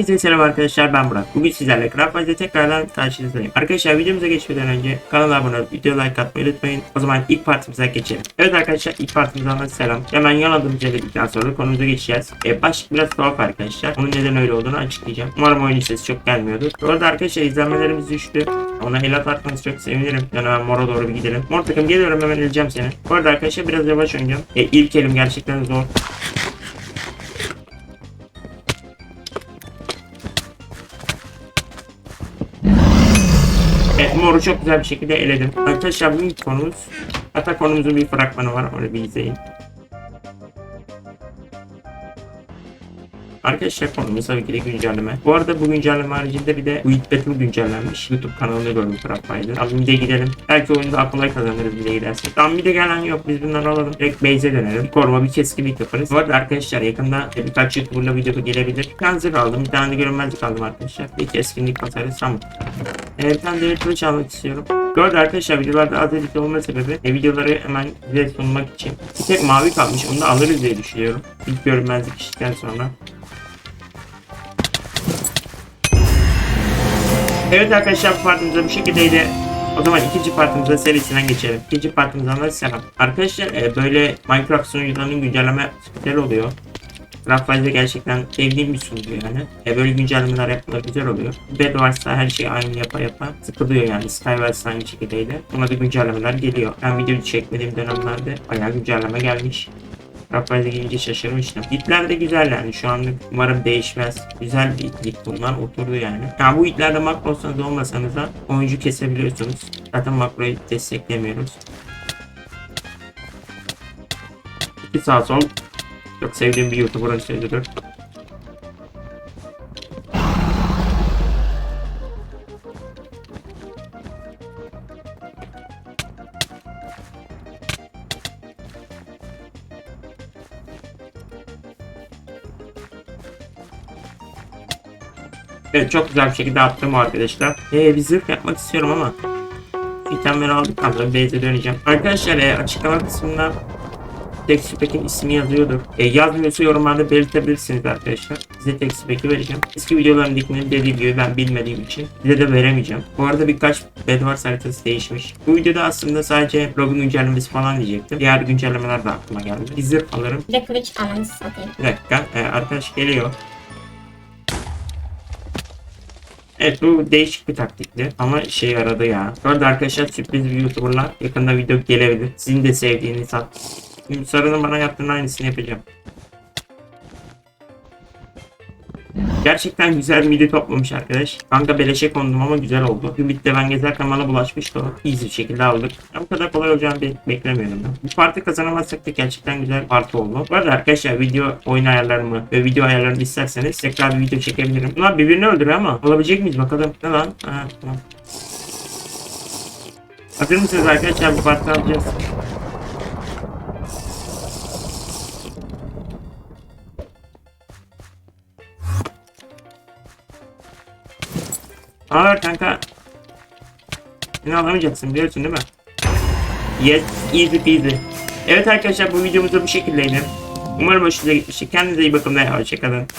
Herkese selam arkadaşlar ben Burak. Bugün sizlerle Craft Wise'de tekrardan karşınızdayım. Arkadaşlar videomuza geçmeden önce kanala abone olup video like atmayı unutmayın. O zaman ilk partimize geçelim. Evet arkadaşlar ilk partimizden de selam. Hemen yan adımıza dedikten sonra konumuza geçeceğiz. E, başlık biraz tuhaf arkadaşlar. Onun neden öyle olduğunu açıklayacağım. Umarım oyun sesi çok gelmiyordur. Bu arada arkadaşlar izlenmelerimiz düştü. Ona el atarsanız çok sevinirim. Yani hemen mora doğru bir gidelim. Mor takım geliyorum hemen eleceğim seni. Bu arada arkadaşlar biraz yavaş oynayacağım. E, ilk elim gerçekten zor. Evet, moru çok güzel bir şekilde eledim. Arkadaşlar bugün konumuz, hatta konumuzun bir fragmanı var, onu bir izleyin. Arkadaşlar tabii ki de güncelleme. Bu arada bu güncelleme haricinde bir de Weed Battle güncellenmiş. YouTube kanalında gördüm Craftfire'da. Tamam bir de gidelim. Belki oyunda kolay kazanırız bir de gidersek. Tamam bir de gelen yok. Biz bunları alalım. Direkt base'e dönelim. Bir koruma bir keskinlik yaparız. Bu arada arkadaşlar yakında birkaç YouTuber'la video gelebilir. Bir tane zırh aldım. Bir tane de görünmezlik aldım arkadaşlar. Bir keskinlik basarız. Tamam. Ee, bir tane demir kılıç almak istiyorum. Bu arada arkadaşlar videolarda az edit olma sebebi e, videoları hemen size sunmak için. Bir tek mavi kalmış. Onu da alırız diye düşünüyorum. İlk görünmezlik işten sonra. Evet arkadaşlar bu partimiz bu şekildeydi. O zaman ikinci partimize serisinden geçelim. İkinci partimizden de selam. Arkadaşlar e, böyle Minecraft sunucularının güncelleme spiker oluyor. Craftwise'de gerçekten sevdiğim bir sunucu yani. E, böyle güncellemeler yapmaları güzel oluyor. Bedwars'ta her şeyi aynı yapa yapa sıkılıyor yani. Skywars'ta aynı şekildeydi. Ona da güncellemeler geliyor. Ben video çekmediğim dönemlerde bayağı güncelleme gelmiş. Craftwise'e gelince şaşırmıştım. İtler de güzel yani şu anlık umarım değişmez. Güzel bir itlik bunlar oturdu yani. Yani bu itlerde makro olsanız olmasanız da oyuncu kesebiliyorsunuz. Zaten makroyu desteklemiyoruz. İki sağ sol. Çok sevdiğim bir YouTuber'ın sözüdür. Evet çok güzel bir şekilde attım arkadaşlar. Ee, bir zırh yapmak istiyorum ama itemleri aldık kaldı. Base'e döneceğim. Arkadaşlar e, açıklama kısmında Texture Pack'in ismi yazıyordur. E, yazmıyorsa yorumlarda belirtebilirsiniz arkadaşlar. Size Texture Pack'i vereceğim. Eski videolarımdakinin dediğim gibi ben bilmediğim için size de veremeyeceğim. Bu arada birkaç Bedwars haritası değişmiş. Bu videoda aslında sadece Robin güncellemesi falan diyecektim. Diğer güncellemeler de aklıma geldi. Zırh alırım. Bir de kılıç ananı satayım. Bir dakika. E, arkadaş geliyor. Evet bu değişik bir taktikti ama şey yaradı ya. Bu arkadaşlar sürpriz bir youtuberlar yakında video gelebilir. Sizin de sevdiğiniz hat. Sarı'nın bana yaptığının aynısını yapacağım. Gerçekten güzel midi toplamış arkadaş. Kanka beleşe kondum ama güzel oldu. Ümit'te ben gezerken bana bulaşmıştı o. Easy bir şekilde aldık. Ya bu kadar kolay olacağını be- beklemiyordum ben. Bu parti kazanamazsak da gerçekten güzel parti oldu. Bu arada arkadaşlar video oyun ayarlarımı ve video ayarlarını isterseniz tekrar bir video çekebilirim. Bunlar birbirini öldürüyor ama olabilecek miyiz bakalım. Ne lan? Ha, tamam. Hazır mısınız arkadaşlar bu parti alacağız. Haber kanka. Beni alamayacaksın biliyorsun değil mi? Yes, easy peasy. Evet arkadaşlar bu videomuz da bu şekildeydi. Umarım hoşunuza gitmiştir. Kendinize iyi bakın hoşçakalın.